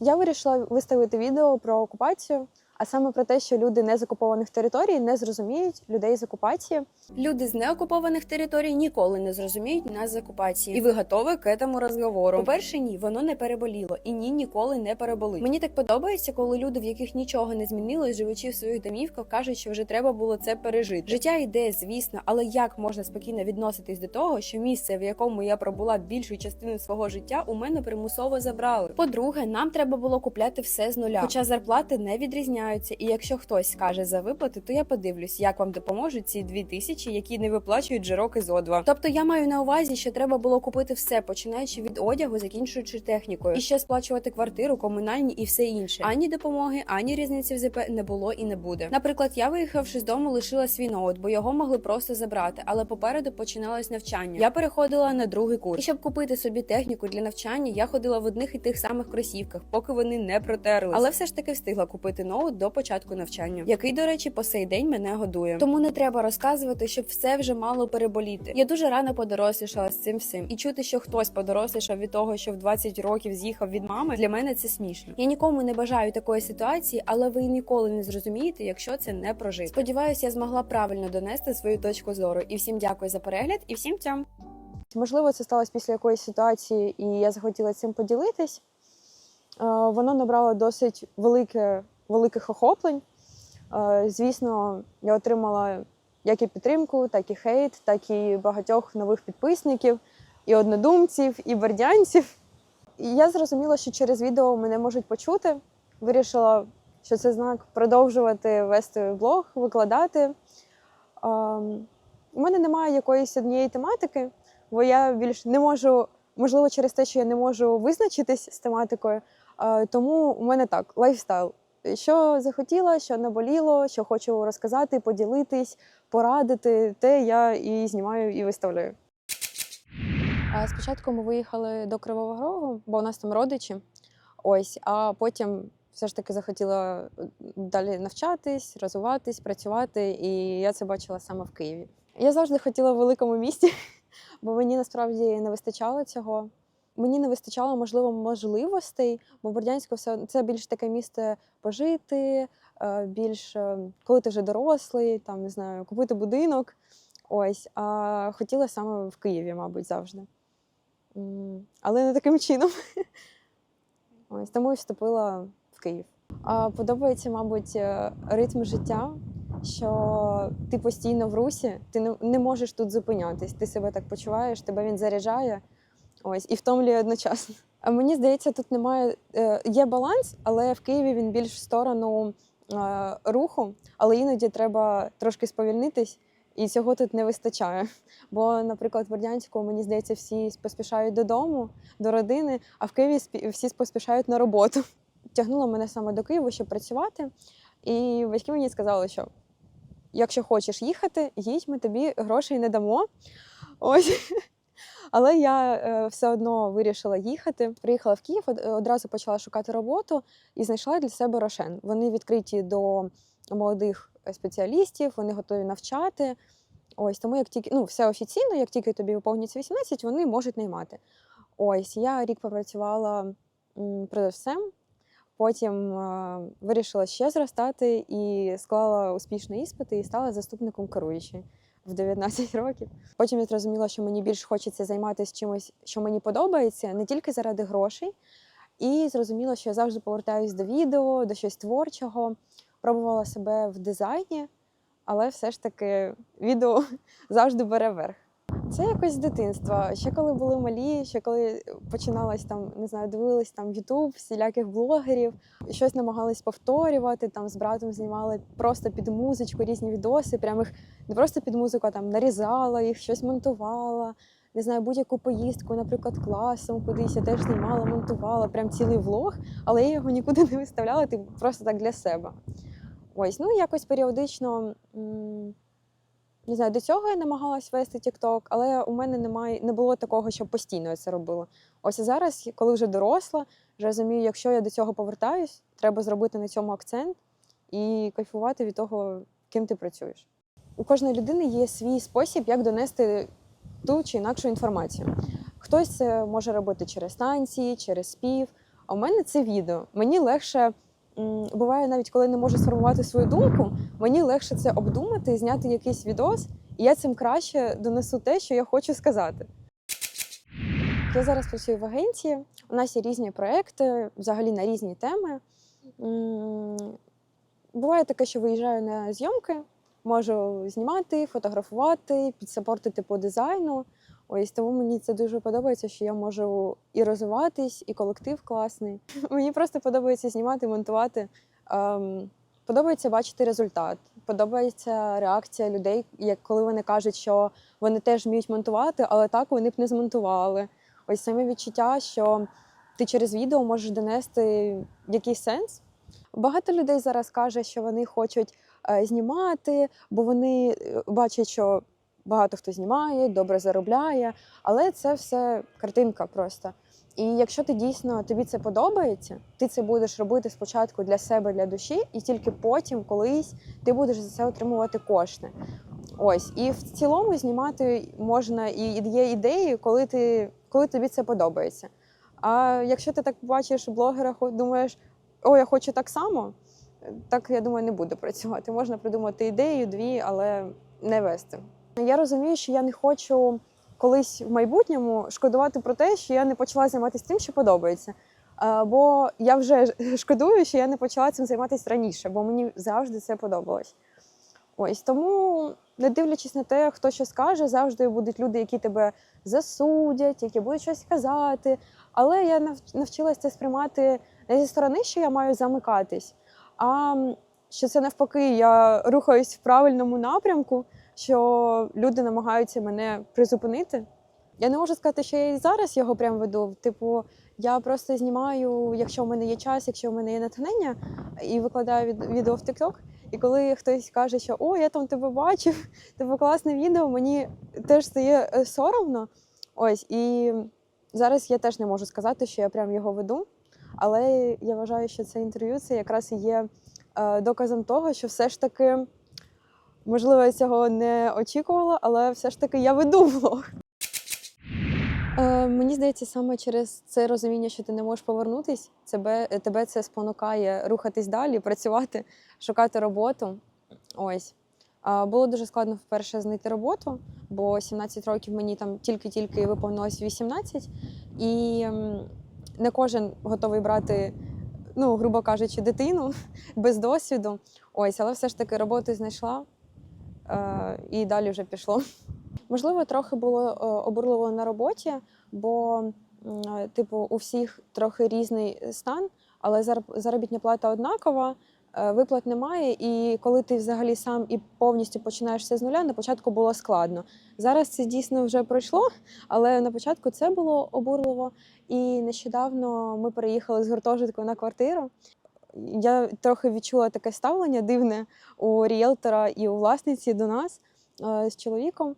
Я вирішила виставити відео про окупацію, а саме про те, що люди не з окупованих територій не зрозуміють людей з окупації. Люди з неокупованих територій ніколи не зрозуміють нас з окупації. І ви готові к этому розговору? По-перше, ні, воно не переболіло, і ні, ніколи не переболить. Мені так подобається, коли люди, в яких нічого не змінилось, живучи в своїх домівках, кажуть, що вже треба було це пережити. Життя йде, звісно, але як можна спокійно відноситись до того, що місце, в якому я пробула більшу частину свого життя, у мене примусово забрали. По-друге, нам треба було купляти все з нуля, хоча зарплати не відрізняються. І якщо хтось скаже за виплати, то я подивлюсь, як вам допоможуть ці дві тисячі, які не виплачують же роки зо два. Тобто я маю на увазі, що треба було купити все, починаючи від одягу, закінчуючи технікою, і ще сплачувати квартиру, комунальні і все інше. Ані допомоги, ані різниці в ЗП не було і не буде. Наприклад, я виїхавши з дому, лишила свій ноут, бо його могли просто забрати, але попереду починалось навчання. Я переходила на другий курс. І щоб купити собі техніку для навчання, я ходила в одних і тих самих кросівках, поки вони не протерлись. Але все ж таки встигла купити ноут до початку навчання, який, до речі, по сей день мене годує. Тому не треба розказувати, щоб все вже мало переболіти. Я дуже рано подорослішала з цим всім, і чути, що хтось подорослішав від того, що в 20 років з'їхав від мами, для мене це смішно. Я нікому не бажаю такої ситуації, але ви ніколи не зрозумієте, якщо це не прожити. Сподіваюся, я змогла правильно донести свою точку зору. І всім дякую за перегляд, і всім цям. Можливо, це сталося після якоїсь ситуації, і я захотіла цим поділитись. Е, Воно набрало досить велике, великих охоплень. Е, Звісно, я отримала як і підтримку, так і хейт, так і багатьох нових підписників, і однодумців, і бердянців. І я зрозуміла, що через відео мене можуть почути. Вирішила, що це знак продовжувати вести блог, викладати. Ем, У мене немає якоїсь однієї тематики, бо я більш не можу, можливо, через те, що я не можу визначитись з тематикою. е, Тому у мене так, лайфстайл. Що захотіла, що наболіло, що хочу розказати, поділитись, порадити, те я і знімаю і виставляю. Спочатку ми виїхали до Кривого Рогу, бо у нас там родичі. Ось, а потім все ж таки захотіла далі навчатись, розвиватись, працювати, і я це бачила саме в Києві. Я завжди хотіла в великому місті, бо мені насправді не вистачало цього. Мені не вистачало, можливо, можливостей, бо Бердянську все це більш таке місце пожити, е, більш е, коли ти вже дорослий, там не знаю, купити будинок. Ось, а хотіла саме в Києві, мабуть, завжди. Але не таким чином. Ось тому і вступила в Київ. А подобається, мабуть, е, ритм життя, що ти постійно в русі, ти не можеш тут зупинятись. Ти себе так почуваєш, тебе він заряджає. Ось і втомлює одночасно. А мені здається, тут немає е, є баланс, але в Києві він більш в сторону е, руху, але іноді треба трошки сповільнитись, і цього тут не вистачає. Бо, наприклад, в Бердянську, мені здається, всі поспішають додому, до родини, а в Києві всі поспішають на роботу. Тягнуло мене саме до Києва, щоб працювати. І батьки мені сказали, що якщо хочеш їхати, їдь, ми тобі грошей не дамо. Ось. Але я е, все одно вирішила їхати. Приїхала в Київ, одразу почала шукати роботу і знайшла для себе Рошен. Вони відкриті до молодих спеціалістів, вони готові навчати. Ось тому, як тільки ну, все офіційно, як тільки тобі виповнюється 18, вони можуть наймати. Ось я рік попрацювала продавцем, потім е, вирішила ще зростати і склала успішні іспити і стала заступником керуючої в 19 років. Потім я зрозуміла, що мені більш хочеться займатися чимось, що мені подобається, не тільки заради грошей. І зрозуміла, що я завжди повертаюся до відео, до щось творчого. Пробувала себе в дизайні, але все ж таки відео завжди бере верх. Це якось з дитинства. Ще коли були малі, ще коли починалось там, не знаю, дивились там Ютуб, всіляких блогерів, щось намагались повторювати. Там з братом знімали просто під музичку різні відоси. Прям їх не просто під музику, а там нарізала їх, щось монтувала. Не знаю, будь-яку поїздку, наприклад, класом кудись я теж знімала, монтувала, прям цілий влог, але я його нікуди не виставляла, типу, просто так для себе. Ось, ну якось періодично. м, Не знаю, до цього я намагалась вести TikTok, але у мене немає, не було такого, щоб постійно я це робила. Ось зараз, коли вже доросла, вже розумію, якщо я до цього повертаюсь, треба зробити на цьому акцент і кайфувати від того, ким ти працюєш. У кожної людини є свій спосіб, як донести ту чи інакшу інформацію. Хтось це може робити через танці, через спів, А у мене це відео. Мені легше буває, навіть коли не можу сформувати свою думку, мені легше це обдумати, зняти якийсь відос, і я цим краще донесу те, що я хочу сказати. Я зараз працюю в агенції. У нас є різні проекти, взагалі на різні теми. Буває таке, що виїжджаю на зйомки, можу знімати, фотографувати, підсапортити по дизайну. Ось тому мені це дуже подобається, що я можу і розвиватись, і колектив класний. Мені просто подобається знімати, монтувати. Ем, подобається бачити результат. Подобається реакція людей, як коли вони кажуть, що вони теж вміють монтувати, але так вони б не змонтували. Ось саме відчуття, що ти через відео можеш донести якийсь сенс. Багато людей зараз каже, що вони хочуть е, знімати, бо вони е, бачать, що багато хто знімає, добре заробляє, але це все картинка просто. І якщо ти дійсно тобі це подобається, ти це будеш робити спочатку для себе, для душі, і тільки потім, колись, ти будеш за це отримувати кошти. Ось, і в цілому знімати можна і є ідеї, коли ти коли тобі це подобається. А якщо ти так бачиш блогера, думаєш, о, я хочу так само, так я думаю, не буде працювати. Можна придумати ідею, дві, але не вести. Я розумію, що я не хочу колись в майбутньому шкодувати про те, що я не почала займатися тим, що подобається. Е, Бо я вже шкодую, що я не почала цим займатися раніше, бо мені завжди це подобалось. Ось тому, не дивлячись на те, хто що скаже, завжди будуть люди, які тебе засудять, які будуть щось казати. Але я навчилася це сприймати не зі сторони, що я маю замикатись, а що це навпаки, я рухаюсь в правильному напрямку, що люди намагаються мене призупинити. Я не можу сказати, що я і зараз його прям веду. Типу, я просто знімаю, якщо в мене є час, якщо в мене є натхнення, і викладаю від- відео в TikTok. І коли хтось каже, що о, я там тебе бачив, типу класне відео, мені теж стає е, соромно. Ось і зараз я теж не можу сказати, що я прям його веду. Але я вважаю, що це інтерв'ю це якраз і є е, доказом того, що все ж таки, можливо, я цього не очікувала, але все ж таки я веду влог. Е, мені здається, саме через це розуміння, що ти не можеш повернутись, тебе, тебе це спонукає рухатись далі, працювати, шукати роботу. Ось. Було дуже складно вперше знайти роботу, бо 17 років мені там тільки-тільки виповнилось 18, і не кожен готовий брати, ну, грубо кажучи, дитину без досвіду. Ось, але все ж таки роботу знайшла і далі вже пішло. Можливо, трохи було е, обурливо на роботі, бо, е, типу, у всіх трохи різний стан, але заробітна плата однакова, е, виплат немає. І коли ти взагалі сам і повністю починаєш все з нуля, на початку було складно. Зараз це дійсно вже пройшло, але на початку це було обурливо. І нещодавно ми переїхали з гуртожитку на квартиру. Я трохи відчула таке ставлення дивне у ріелтора і у власниці до нас е, з чоловіком.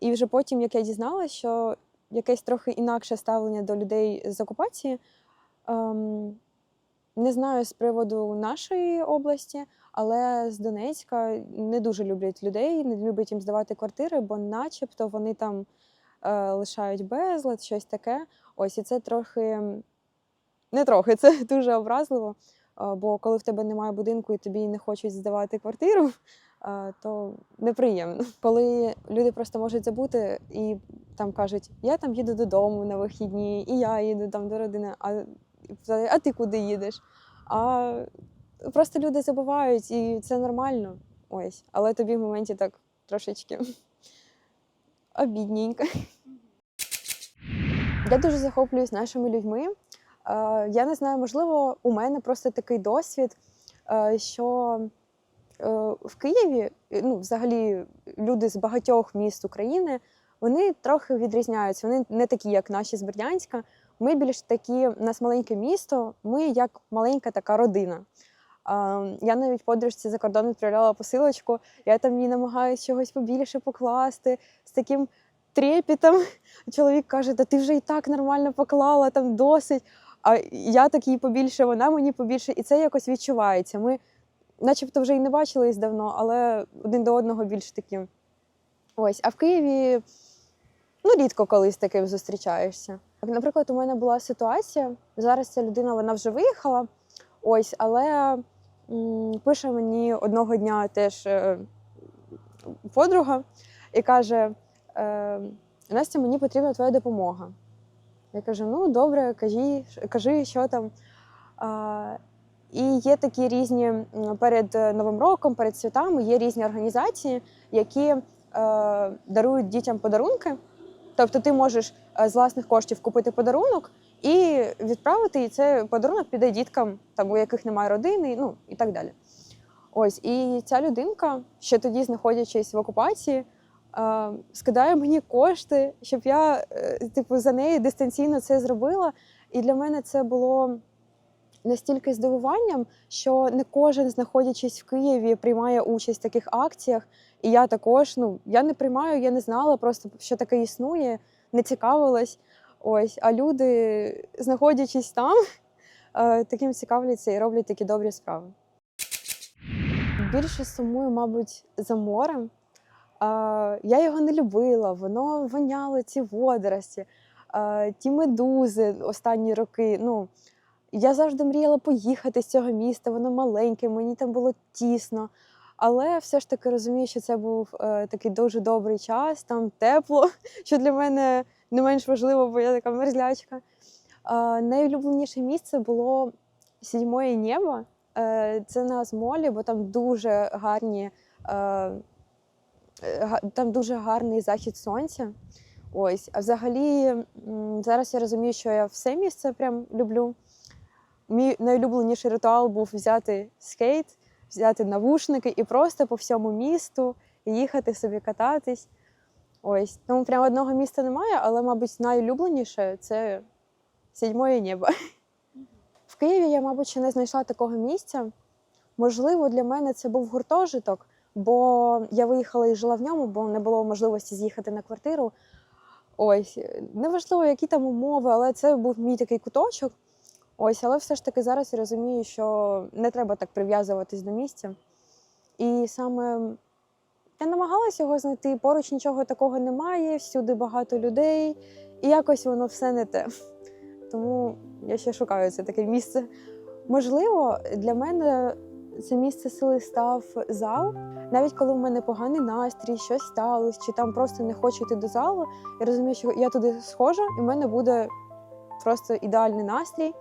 І вже потім, як я дізналася, що якесь трохи інакше ставлення до людей з окупації. Ем, не знаю з приводу нашої області, але з Донецька не дуже люблять людей, не люблять їм здавати квартири, бо начебто вони там е, лишають безлад, щось таке. Ось і це трохи не трохи, це дуже образливо. Бо коли в тебе немає будинку і тобі не хочуть здавати квартиру, то неприємно. Коли люди просто можуть забути і там кажуть, я там їду додому на вихідні, і я їду там до родини, а, а ти куди їдеш? А просто люди забувають, і це нормально. Ось. Але тобі в моменті так трошечки обідненько. Я дуже захоплююсь нашими людьми. Е, Я не знаю, можливо, у мене просто такий досвід, е, що е, в Києві, ну, взагалі, люди з багатьох міст України, вони трохи відрізняються. Вони не такі, як наші з Бердянська. Ми більш такі, у нас маленьке місто, ми як маленька така родина. Я навіть подружці за кордон відправляла посилочку, я там їй намагаюся чогось побільше покласти з таким трепетом. Чоловік каже: Та ти вже і так нормально поклала, там досить. А я такий побільше, вона мені побільше, і це якось відчувається. Ми начебто вже і не бачились давно, але один до одного більш такі. Ось, а в Києві ну, рідко коли з таким зустрічаєшся. Наприклад, у мене була ситуація. Зараз ця людина вона вже виїхала, ось, але м, пише мені одного дня теж е, подруга і каже: е, Настя, мені потрібна твоя допомога. Я кажу: ну добре, кажи, кажи що там. А, і є такі різні перед е, Новим роком, перед святами є різні організації, які е, дарують дітям подарунки. Тобто ти можеш е, з власних коштів купити подарунок і відправити, і цей подарунок піде діткам, там, у яких немає родини, ну і так далі. Ось, і ця людинка, ще тоді, знаходячись в окупації, скидає мені кошти, щоб я е, типу, за неї дистанційно це зробила. І для мене це було настільки здивуванням, що не кожен, знаходячись в Києві, приймає участь в таких акціях. І я також, ну я не приймаю, я не знала просто, що таке існує, не цікавилась. Ось, а люди, знаходячись там, е, таким цікавляться і роблять такі добрі справи. Більше сумую, мабуть, за морем. Я його не любила, воно воняло ці водорості, ті медузи останні роки. Ну, я завжди мріяла поїхати з цього міста, воно маленьке, мені там було тісно. Але все ж таки розумію, що це був е, такий дуже добрий час, там тепло, що для мене не менш важливо, бо я така мерзлячка. Найулюбленіше місце було сідьмоє небо. Е, це на Азмолі, бо там дуже гарні, е, там дуже гарний захід сонця. Ось, а взагалі зараз я розумію, що я все місце прям люблю. Мій найулюбленіший ритуал був взяти скейт, взяти навушники і просто по всьому місту їхати собі кататись. Ось. Тому прям одного міста немає, але, мабуть, найулюбленіше це сідьмоє небо. В Києві я, мабуть, ще не знайшла такого місця. Можливо, для мене це був гуртожиток, бо я виїхала і жила в ньому, бо не було можливості з'їхати на квартиру. Ось, неважливо, які там умови, але це був мій такий куточок. Ось, але все ж таки зараз я розумію, що не треба так прив'язуватись до місця. І саме я намагалася його знайти, поруч нічого такого немає, всюди багато людей, і якось воно все не те. Тому я ще шукаю це таке місце. Можливо, для мене це місце сили став зал. Навіть коли в мене поганий настрій, щось сталося, чи там просто не хочу йти до залу, я розумію, що я туди схожа, і в мене буде просто ідеальний настрій.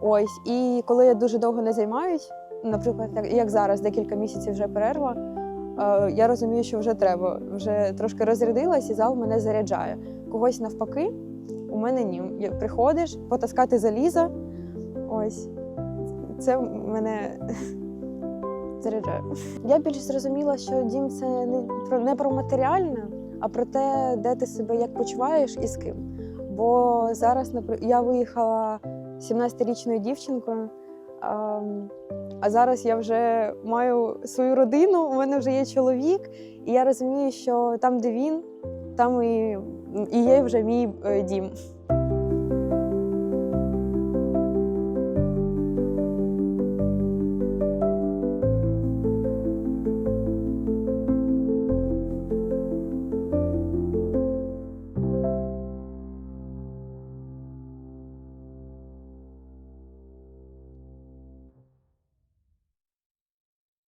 Ось, і коли я дуже довго не займаюсь, наприклад, як- зараз, декілька місяців вже перерва, е, я розумію, що вже треба. Вже трошки розрядилась, і зал мене заряджає. Когось навпаки, у мене ні. Приходиш потаскати заліза. Ось це мене заряджає. Я більш зрозуміла, що дім це не про не про матеріальне, а про те, де ти себе як почуваєш і з ким. Бо зараз я виїхала 17-річною дівчинкою. А зараз я вже маю свою родину, у мене вже є чоловік, і я розумію, що там, де він, там і, і є вже мій е, дім.